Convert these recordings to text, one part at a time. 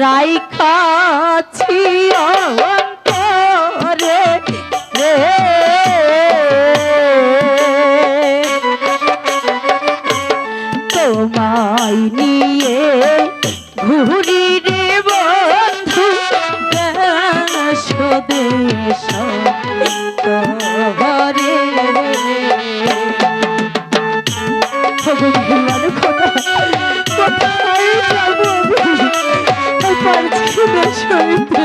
রাইখাছি অন্তরে রে। তোমায় নিয়ে ঘুরি রে বন্ধু দেশ দেশ তহরে না সইতে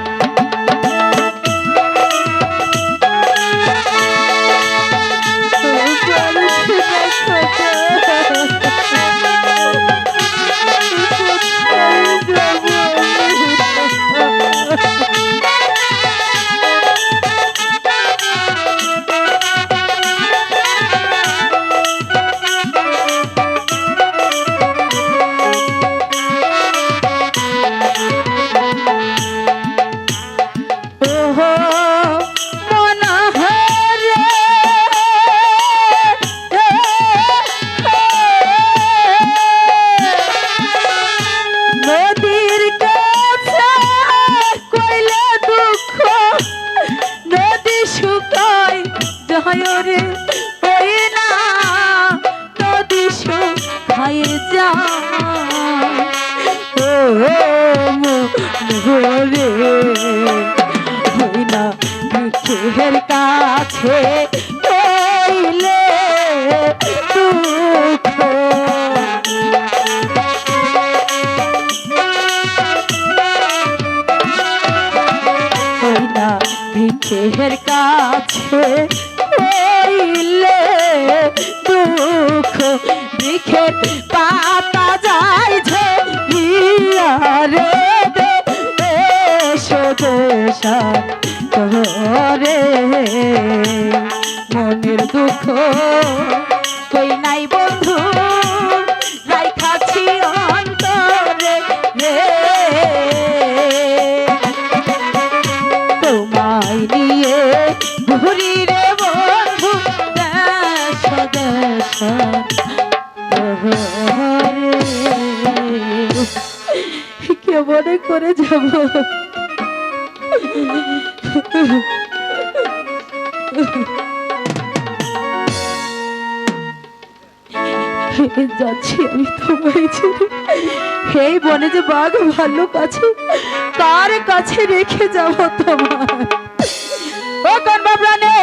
শুকাই যায় রে ওই না নদী শুকাই যায় ও মোরে বৃক্ষের কাছে কইলে দুঃখ বৃক্ষের পাতা যায় ঝরিয়া রে করে। মনের দুঃখ কই নাই তোমায় নিয়ে ঘুরি রে। বন্ধু। করে যাব? যাচ্ছি আমি তোমায় ছেড়ে। এই বনে যে বাঘ ভাল্লুক আছে কার কাছে রেখে যাব তোমার ও কর্মপ্রাণে